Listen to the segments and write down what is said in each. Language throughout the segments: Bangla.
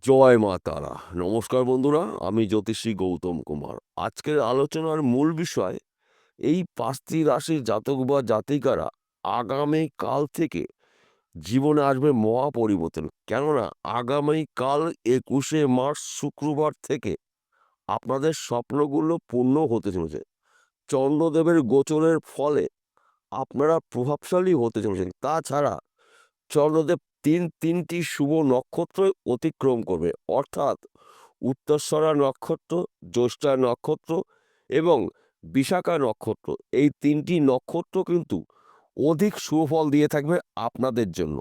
জয় মা তারা। নমস্কার বন্ধুরা, আমি জ্যোতিষী গৌতম কুমার। আজকের আলোচনার মূল বিষয়, এই পাঁচটি রাশির জাতক বা জাতিকারা আগামী কাল থেকে জীবনে আসবে মহা পরিবর্তন। কেননা, আগামী কাল একুশে মার্চ শুক্রবার থেকে আপনাদের স্বপ্নগুলো পূর্ণ হতে চলেছে। চন্দ্রদেবের গোচরের ফলে আপনারা প্রভাবশালী হতে চলেছেন। তাছাড়া চন্দ্রদেব তিন, তিনটি শুভ নক্ষত্র অতিক্রম করবে। অর্থাৎ উত্তরস্বরা নক্ষত্র জ্যৈষ্ঠা নক্ষত্র এবং বিশাখা নক্ষত্র। এই তিনটি নক্ষত্র কিন্তু অধিক সুফল দিয়ে থাকবে আপনাদের জন্য।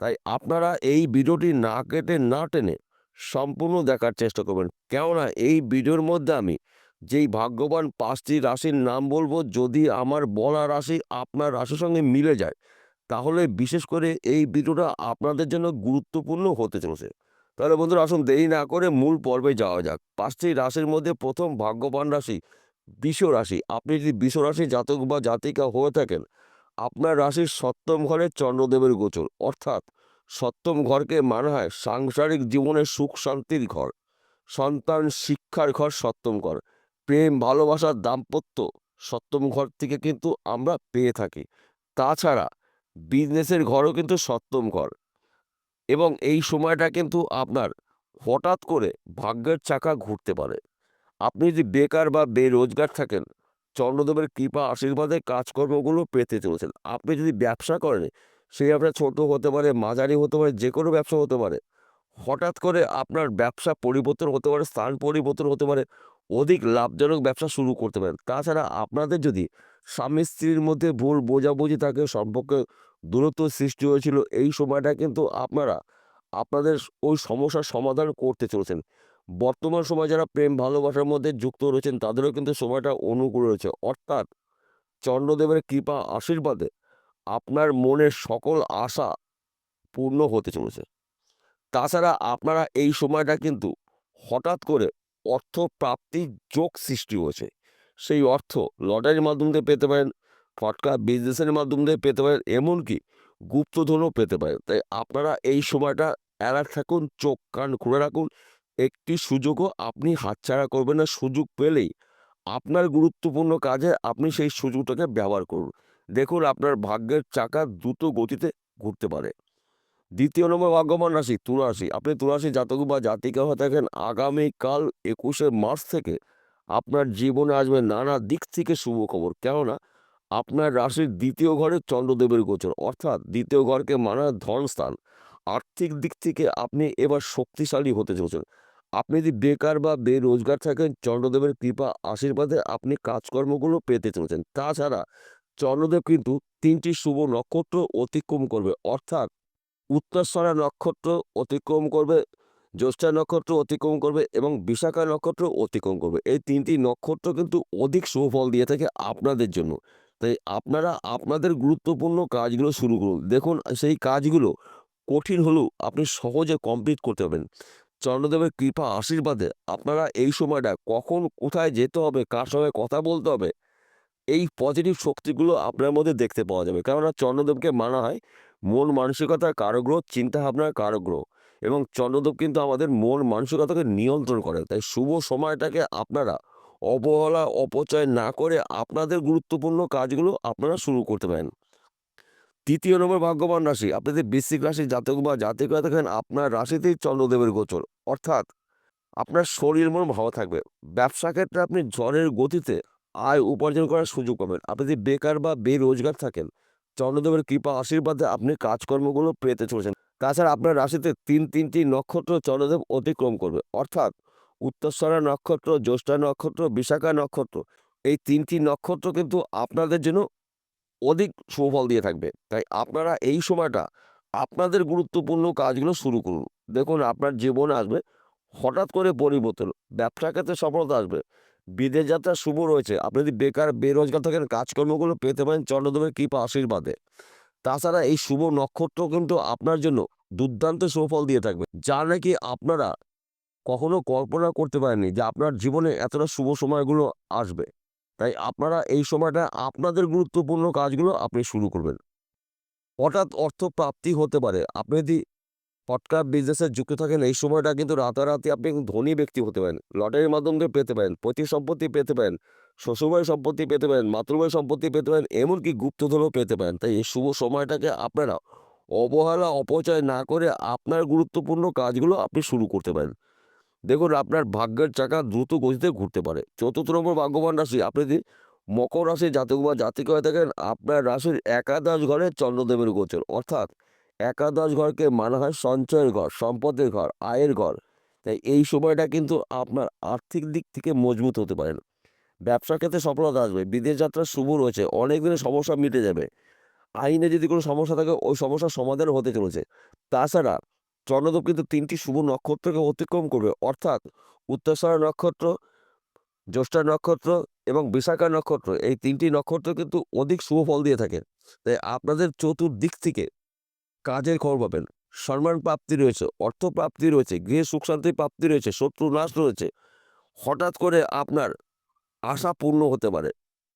তাই আপনারা এই ভিডিওটি না কেটে, না টেনে সম্পূর্ণ দেখার চেষ্টা করবেন। কেননা এই ভিডিওর মধ্যে আমি যেই ভাগ্যবান পাঁচটি রাশির নাম বলব, যদি আমার বলা রাশি আপনার রাশির সঙ্গে মিলে যায় তাহলে বিশেষ করে এই ভিডিওটা আপনাদের জন্য গুরুত্বপূর্ণ হতে চলেছে। তাহলে বন্ধুরা আসুন দেরি না করে মূল পর্বে যাওয়া যাক। পাঁচটি রাশির মধ্যে প্রথম ভাগ্যবান রাশি বিষ রাশি। আপনি যদি বিষ রাশি জাতক বা জাতিকা হয়ে থাকেন, আপনার রাশির সপ্তম ঘরে চন্দ্রদেবের গোচর। অর্থাৎ সপ্তম ঘরকে মানা হয় সাংসারিক জীবনের সুখ শান্তির ঘর। সন্তান শিক্ষার ঘর সপ্তম ঘর। প্রেম, ভালোবাসার দাম্পত্য সপ্তম ঘর থেকে কিন্তু আমরা পেয়ে থাকি। তাছাড়া বিজনেসের ঘরও কিন্তু সপ্তম ঘর। এবং এই সময়টা কিন্তু আপনার হঠাৎ করে ভাগ্যের চাকা ঘুরতে পারে। আপনি যদি বেকার বা বেরোজগার থাকেন, চন্দ্রদেবের কৃপা আশীর্বাদে কাজকর্মগুলো পেতে চলেছেন। আপনি যদি ব্যবসা করেন সেই আপনার ছোট হতে পারে, মাঝারি হতে পারে, যে কোনো ব্যবসা হতে পারে, হঠাৎ করে আপনার ব্যবসা পরিবর্তন হতে পারে, স্থান পরিবর্তন হতে পারে, অধিক লাভজনক ব্যবসা শুরু করতে পারেন। তাছাড়া আপনাদের যদি স্বামী স্ত্রীর মধ্যে ভুল বোঝাবুঝি থাকে, সম্পর্কে দূরত্ব সৃষ্টি হয়েছিল। এই সময়টা কিন্তু আপনারা, আপনাদের ওই সমস্যার সমাধান করতে চলেছেন। বর্তমান সময় যারা প্রেম ভালোবাসার মধ্যে যুক্ত রয়েছেন, তাদেরও কিন্তু সময়টা অনুকূল রয়েছে। অর্থাৎ চন্দ্রদেবের কৃপা আশীর্বাদে আপনার মনের সকল আশা পূর্ণ হতে চলেছে। তাছাড়া আপনারা এই সময়টা কিন্তু হঠাৎ করে অর্থ প্রাপ্তির যোগ সৃষ্টি হয়েছে। সেই অর্থ লটারির মাধ্যম দিয়ে পেতে পারেন, ফটকা বিজনেসের মাধ্যম দিয়ে পেতে পারেন, এমনকি গুপ্তধনও পেতে পারেন। তাই আপনারা এই সময়টা অ্যালার্ট থাকুন, চোখ কান খুলে রাখুন। একটি সুযোগও আপনি হাতছাড়া করবেন না, সুযোগ পেলেই আপনার গুরুত্বপূর্ণ কাজে আপনি সেই সুযোগটাকে ব্যবহার করুন। দেখুন আপনার ভাগ্যের চাকা দ্রুত গতিতে ঘুরতে পারে। দ্বিতীয় নম্বর ভাগ্যবান রাশি তুলারাশি আপনি তুলারাশি জাতক বা জাতিকা হয়ে থাকেন। আগামীকাল একুশে মার্চ থেকে আপনার জীবনে আসবে নানা দিক থেকে শুভ খবর। কেননা, আপনার রাশির দ্বিতীয় ঘরে চন্দ্রদেবের গোচর, অর্থাৎ দ্বিতীয় ঘরকে মানা ধন স্থান আর্থিক দিক থেকে আপনি এবার শক্তিশালী হতে চলেছেন। আপনি যদি বেকার বা বেরোজগার থাকেন, চন্দ্রদেবের কৃপা আশীর্বাদে আপনি কাজকর্মগুলো পেতে চলেছেন। তাছাড়া চন্দ্রদেব কিন্তু তিনটি শুভ নক্ষত্র অতিক্রম করবে, অর্থাৎ উত্তরস্বরা নক্ষত্র অতিক্রম করবে জ্যৈষ্ঠা নক্ষত্র অতিক্রম করবে এবং বিশাখা নক্ষত্র অতিক্রম করবে। এই তিনটি নক্ষত্র কিন্তু অধিক সুফল দিয়ে থাকে আপনাদের জন্য। তাই আপনারা আপনাদের গুরুত্বপূর্ণ কাজগুলো শুরু করুন। দেখুন, সেই কাজগুলো কঠিন হলেও আপনি সহজে কমপ্লিট করতে পারবেন। চন্দ্রদেবের কৃপা আশীর্বাদে আপনারা এই সময়টা কখন কোথায় যেতে হবে, কার সঙ্গে কথা বলতে হবে, এই পজিটিভ শক্তিগুলো আপনার মধ্যে দেখতে পাওয়া যাবে। কেননা চন্দ্রদেবকে মানা হয় মন মানসিকতার কারগ্রহ চিন্তাভাবনার কারগ্রহ। এবং চন্দ্রদেব কিন্তু আমাদের মন মানসিকতাকে নিয়ন্ত্রণ করে। তাই শুভ সময়টাকে আপনারা অবহেলা, অপচয় না করে আপনাদের গুরুত্বপূর্ণ কাজগুলো আপনারা শুরু করতে পারেন। তৃতীয় নম্বর ভাগ্যবান রাশি আপনাদের বৃশ্চিক রাশি জাতক বা জাতিকা দেখেন, আপনার রাশিতেই চন্দ্রদেবের গোচর। অর্থাৎ আপনার শরীর মন ভালো থাকবে। ব্যবসা ক্ষেত্রে আপনি ঝড়ের গতিতে আয় উপার্জন করার সুযোগ পাবেন। আপনি যদি বেকার বা বেরোজগার থাকেন, চন্দ্রদেবের কৃপা আশীর্বাদে আপনি কাজকর্মগুলো পেতে চলেছেন। তাছাড়া আপনার রাশিতে তিন তিনটি নক্ষত্র চন্দ্রদেব অতিক্রম করবে। অর্থাৎ উত্তরস্বরা নক্ষত্র, জ্যৈষ্ঠা নক্ষত্র, বিশাখা নক্ষত্র, এই তিনটি নক্ষত্র কিন্তু আপনাদের জন্য অধিক সুফল দিয়ে থাকবে। তাই আপনারা এই সময়টা আপনাদের গুরুত্বপূর্ণ কাজগুলো শুরু করুন। দেখুন, আপনার জীবন আসবে, হঠাৎ করে পরিবর্তন ব্যবসা ক্ষেত্রে সফলতা আসবে, বিদেশ যাত্রা শুভ রয়েছে। আপনি যদি বেকার, বেরোজগার থাকেন, কাজকর্মগুলো পেতে পারেন চন্দ্রদেবের কৃপা আশীর্বাদে। তাছাড়া এই শুভ নক্ষত্র কিন্তু আপনার জন্য দুর্দান্ত সুফল দিয়ে থাকবে, যা নাকি আপনারা কখনো কল্পনা করতে পারেননি যে আপনার জীবনে এতটা শুভ সময়গুলো আসবে। তাই আপনারা এই সময়টা আপনাদের গুরুত্বপূর্ণ কাজগুলো আপনি শুরু করবেন। হঠাৎ অর্থ প্রাপ্তি হতে পারে। আপনি যদি পটকা বিজনেসে যুক্ত থাকেন, এই সময়টা কিন্তু রাতারাতি আপনি ধনী ব্যক্তি হতে পারেন। লটারির মাধ্যম পেতে পারেন পৈতৃক সম্পত্তি পেতে পারেন। শ্বশুরবাড়ির সম্পত্তি পেতে পারেন, মাতৃবাড়ির সম্পত্তি পেতে পারেন, এমনকি গুপ্তধনও পেতে পারেন। তাই এই শুভ সময়টাকে আপনারা অবহেলা, অপচয় না করে আপনার গুরুত্বপূর্ণ কাজগুলো আপনি শুরু করতে পারেন। দেখুন, আপনার ভাগ্যের চাকা দ্রুত গতিতে ঘুরতে পারে। চতুর্থ নম্বর ভাগ্যবান রাশি, আপনি যদি মকর রাশি জাতক বা জাতিক হয়ে থাকেন, আপনার রাশির একাদশ ঘরে চন্দ্রদেবের গোচর। অর্থাৎ একাদশ ঘরকে মানা হয় সঞ্চয়ের ঘর, সম্পদের ঘর, আয়ের ঘর। তাই এই সময়টা কিন্তু আপনার আর্থিক দিক থেকে মজবুত হতে পারেন। ব্যবসার ক্ষেত্রে সফলতা আসবে, বিদেশ যাত্রা শুভ রয়েছে, অনেক দিনের সমস্যা মিটে যাবে। আইনে যদি কোনো সমস্যা থাকে, ওই সমস্যার সমাধান হতে চলেছে। তাছাড়া চন্দ্রদেব কিন্তু তিনটি শুভ নক্ষত্রকে অতিক্রম করবে, অর্থাৎ উত্তরসরা নক্ষত্র জ্যৈষ্ঠা নক্ষত্র এবং বিশাখা নক্ষত্র, এই তিনটি নক্ষত্র কিন্তু অধিক শুভ ফল দিয়ে থাকে। তাই আপনাদের চতুর্দিক থেকে কাজের খবর পাবেন। সম্মান প্রাপ্তি রয়েছে, অর্থ প্রাপ্তি রয়েছে, গৃহে সুখ শান্তি প্রাপ্তি রয়েছে, শত্রু নাশ রয়েছে। হঠাৎ করে আপনার আশা পূর্ণ হতে পারে,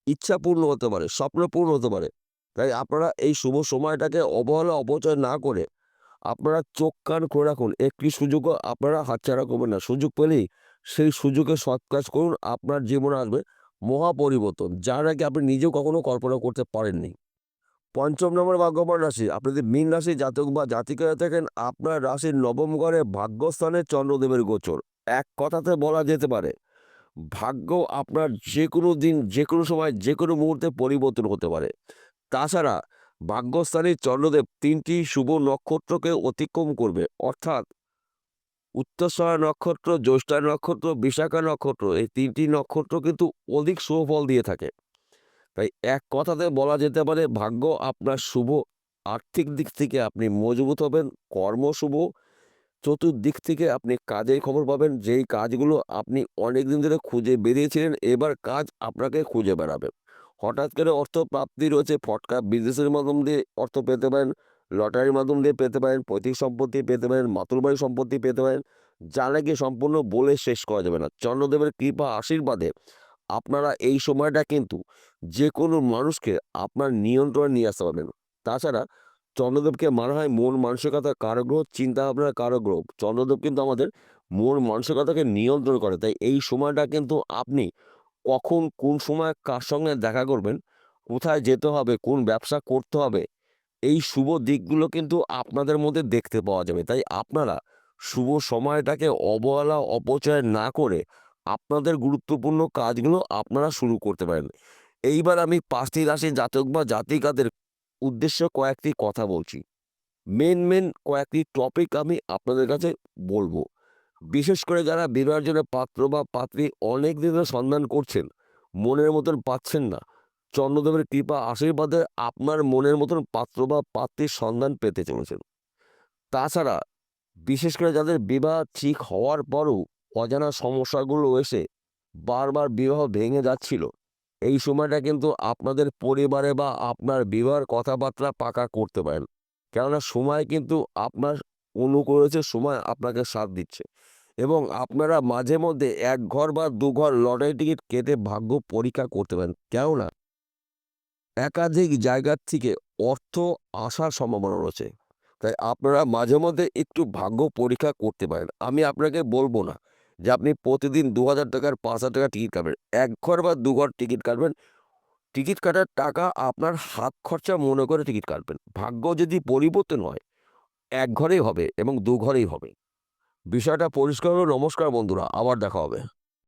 ইচ্ছা পূর্ণ হতে পারে, স্বপ্ন পূর্ণ হতে পারে। তাই আপনারা এই শুভ সময়টাকে অবহেলা, অপচয় না করে আপনারা চোখ, কান করে রাখুন। একটি সুযোগও আপনারা হাতছাড়া করবেন না। সুযোগ পেলেই সেই সুযোগে সৎ কাজ করুন। আপনার জীবনে আসবে মহা পরিবর্তন যা নাকি আপনি নিজেও কখনো কল্পনা করতে পারেননি। পঞ্চম নম্বর ভাগ্যবান রাশি, আপনি যদি মীন রাশি, জাতক বা জাতিকা থাকেন, আপনার রাশির নবম ঘরে ভাগ্যস্থানে চন্দ্রদেবের গোচর। এক কথাতে বলা যেতে পারে ভাগ্য আপনার যে কোনো দিন যে কোনো সময় যে কোনো মুহূর্তে পরিবর্তন হতে পারে। তাছাড়া ভাগ্যস্থানে চন্দ্রদেব তিনটি শুভ নক্ষত্রকে অতিক্রম করবে। অর্থাৎ উত্তরসরা নক্ষত্র, জ্যৈষ্ঠা নক্ষত্র, বিশাখা নক্ষত্র, এই তিনটি নক্ষত্র কিন্তু অধিক শুভ ফল দিয়ে থাকে। তাই এক কথাতে বলা যেতে পারে, ভাগ্য আপনার শুভ আর্থিক দিক থেকে আপনি মজবুত হবেন, কর্ম শুভ চতুর্দিক থেকে আপনি কাজের খবর পাবেন। যেই কাজগুলো আপনি অনেক দিন ধরে খুঁজে বেরিয়েছিলেন, এবার কাজ আপনাকে খুঁজে বেড়াবে। হঠাৎ করে অর্থ প্রাপ্তি রয়েছে, ফটকা বিজনেসের মাধ্যম দিয়ে অর্থ পেতে পারেন লটারির মাধ্যম দিয়ে পেতে পারেন, পৈতৃক সম্পত্তি পেতে পারেন মাতুরবাড়ি সম্পত্তি পেতে পারেন। যা নাকি সম্পূর্ণ বলে শেষ করা যাবে না। চন্দ্রদেবের কৃপা আশীর্বাদে আপনারা এই সময়টা কিন্তু যে কোনো মানুষকে আপনার নিয়ন্ত্রণে নিয়ে আসতে পারবেন। তাছাড়া চন্দ্রদেবকে মানা হয় মন মানসিকতা কারগ্রহ চিন্তা ভাবনার কারগ্রহ। চন্দ্রদেব কিন্তু আমাদের মন মানসিকতাকে নিয়ন্ত্রণ করে। তাই এই সময়টা কিন্তু আপনি কখন, কোন সময় কার সঙ্গে দেখা করবেন, কোথায় যেতে হবে, কোন ব্যবসা করতে হবে, এই শুভ দিকগুলো কিন্তু আপনাদের মধ্যে দেখতে পাওয়া যাবে। তাই আপনারা শুভ সময়টাকে অবহেলা, অপচয় না করে আপনাদের গুরুত্বপূর্ণ কাজগুলো আপনারা শুরু করতে পারেন। এইবার আমি পাঁচটি রাশি জাতক বা জাতিকাদের উদ্দেশ্যে কয়েকটি কথা বলছি। মেন মেন কয়েকটি টপিক আমি আপনাদের কাছে বলব। বিশেষ করে যারা বিবাহের জন্য পাত্র বা পাত্রী অনেক দিন ধরে সন্ধান করছেন, মনের মতন পাচ্ছেন না। চন্দ্রদেবের কৃপা আশীর্বাদে আপনার মনের মতন পাত্র বা পাত্রীর সন্ধান পেতে চলেছেন। তাছাড়া বিশেষ করে যাদের বিবাহ ঠিক হওয়ার পরও অজানা সমস্যাগুলো এসে বারবার বিবাহ ভেঙে যাচ্ছিল এই সময়টা কিন্তু আপনাদের পরিবারে বা আপনার বিবাহের কথাবার্তা পাকা করতে পারেন। কেননা সময় কিন্তু আপনার অনুকূল হয়েছে সময় আপনাকে সাথ দিচ্ছে। এবং আপনারা মাঝে মধ্যে এক ঘর বা দু ঘর লটারি টিকিট কেটে ভাগ্য পরীক্ষা করতে পারেন। কেননা একাধিক জায়গার থেকে অর্থ আসার সম্ভাবনা রয়েছে। তাই আপনারা মাঝে মধ্যে একটু ভাগ্য পরীক্ষা করতে পারেন। আমি আপনাকে বলব না। যে আপনি প্রতিদিন দু হাজার টাকার পাঁচ হাজার টাকা টিকিট কাটবেন। এক ঘর বা দু ঘর টিকিট কাটবেন। টিকিট কাটার টাকা আপনার হাত খরচা মনে করে টিকিট কাটবেন। ভাগ্য যদি পরিবর্তন হয়, এক ঘরেই হবে এবং দু ঘরেই হবে। বিষয়টা পরিষ্কার নমস্কার বন্ধুরা, আবার দেখা হবে।